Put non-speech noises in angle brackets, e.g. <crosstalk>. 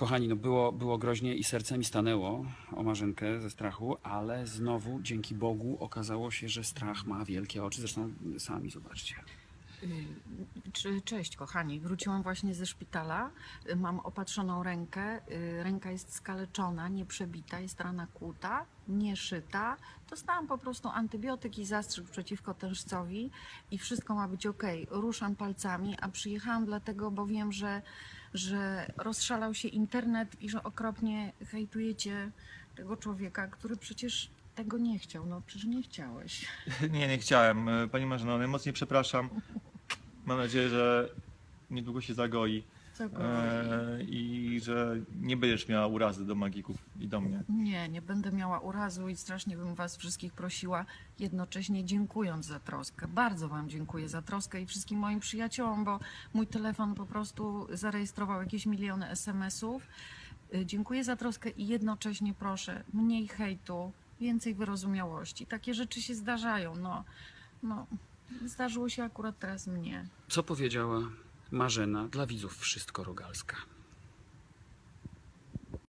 Kochani, no było, było groźnie i serce mi stanęło o Marzenkę ze strachu, ale znowu dzięki Bogu okazało się, że strach ma wielkie oczy. Zresztą sami zobaczcie. Cze- Cześć, kochani. Wróciłam właśnie ze szpitala. Mam opatrzoną rękę. Y, Ręka jest skaleczona, nie przebita, jest rana kłuta, nie szyta. Dostałam po prostu antybiotyk i zastrzyk przeciwko tężcowi i wszystko ma być ok. Ruszam palcami, a przyjechałam dlatego, bo wiem, że, że rozszalał się internet i że okropnie hejtujecie tego człowieka, który przecież tego nie chciał. No przecież nie chciałeś. <laughs> Nie, nie chciałem. Pani Marzeno, najmocniej przepraszam. Mam nadzieję, że niedługo się zagoi e, i że nie będziesz miała urazy do magików i do mnie. Nie, nie będę miała urazu i strasznie bym Was wszystkich prosiła, jednocześnie dziękując za troskę. Bardzo Wam dziękuję za troskę i wszystkim moim przyjaciołom, bo mój telefon po prostu zarejestrował jakieś miliony SMS-ów. Y, Dziękuję za troskę i jednocześnie proszę, mniej hejtu, więcej wyrozumiałości. Takie rzeczy się zdarzają, no. no zdarzyło się akurat teraz mnie. Co powiedziała Marzena dla widzów Wszystko Rogalska?